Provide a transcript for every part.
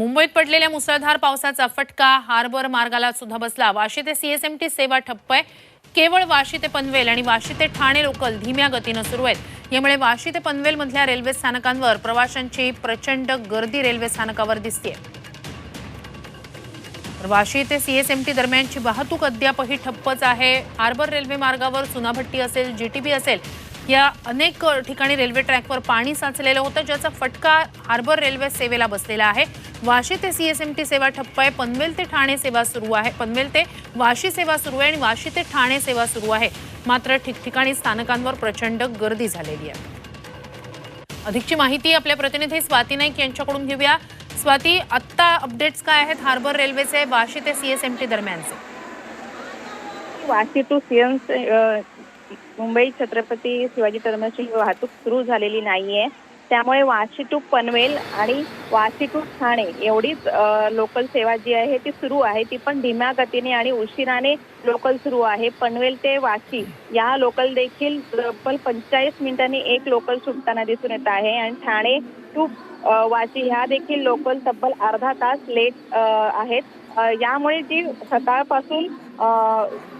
मुंबईत पडलेल्या मुसळधार पावसाचा फटका हार्बर मार्गाला सुद्धा बसला. वाशी ते सीएसएमटी सेवा ठप्प आहे. केवळ वाशी ते पनवेल आणि वाशी ते ठाणे लोकल धीम्या गतीनं सुरू आहेत. यामुळे वाशी ते पनवेल मधल्या रेल्वे स्थानकांवर प्रवाशांची प्रचंड गर्दी रेल्वे स्थानकावर दिसते वाशी ते सीएसएमटी दरम्यानची वाहतूक अद्यापही ठप्पच आहे. हार्बर रेल्वे मार्गावर चुनाभट्टी असेल जीटीबी असेल या अनेक ठिकाणी रेल्वे ट्रॅकवर पाणी साचलेलं होतं ज्याचा फटका हार्बर रेल्वे सेवेला बसलेला आहे. वाशी ते सीएसएमटी सेवा ठप्प आहे. पनवेल ते ठाणे सेवा सुरू आहे. पनवेल ते वाशी सेवा सुरू आहे आणि वाशी ते ठाणे सेवा सुरू आहे. मात्र ठिकठिकाणी स्थानकांवर प्रचंड गर्दी झालेली आहे. अधिकची माहिती आपल्या प्रतिनिधी स्वाती नाईक यांच्याकडून घेऊया. स्वाती आत्ता अपडेट्स काय आहेत हार्बर रेल्वेचे वाशी ते सीएसएमटी दरम्यानचे? वाशी टू सीएम मुंबई छत्रपती शिवाजी टर्मिनसची वाहतूक सुरू झालेली नाहीये. त्यामुळे वाशी टू पनवेल आणि वाशी टू ठाणे एवढीच लोकल सेवा जी आहे ती सुरू आहे. ती पण धीम्या गतीने आणि उशिराने लोकल सुरू आहे. पनवेल ते वाशी या लोकल देखील तब्बल पंचेचाळीस मिनिटांनी एक लोकल सुटताना दिसून येत आहे. आणि ठाणे टू वाशी ह्या देखील लोकल तब्बल अर्धा तास लेट आहेत. यामुळे जी सकाळपासून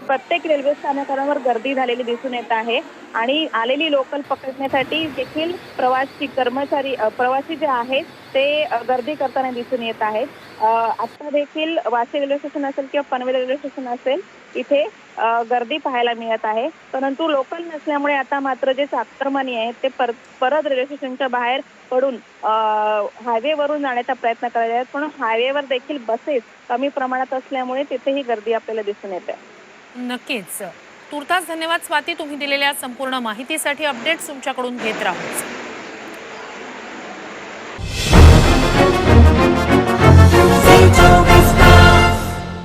प्रत्येक रेल्वे स्थानकांवर गर्दी झालेली दिसून येत आहे आणि आलेली लोकल पकडण्यासाठी देखील प्रवासी कर्मचारी प्रवासी जे आहेत ते गर्दी करताना दिसून येत आहेत. आता देखील वाशी रेल्वे स्टेशन असेल किंवा पनवेल रेल्वे स्टेशन असेल इथे गर्दी पाहायला मिळत आहे. परंतु लोकल नसल्यामुळे आता मात्र जे चाकरमानी आहेत ते पर परत रेल्वे स्टेशनच्या बाहेर पडून हायवेवरून जाण्याचा प्रयत्न करत आहेत. पण हायवेवर देखील बसेस कमी प्रमाणात असल्यामुळे तिथेही गर्दी आपल्याला दिसून येते. नक्कीच. तुर्तास धन्यवाद स्वाती. तुम्ही दिलेल्या संपूर्ण माहितीसाठी अपडेट्स तुमच्याकडून घेत राहू.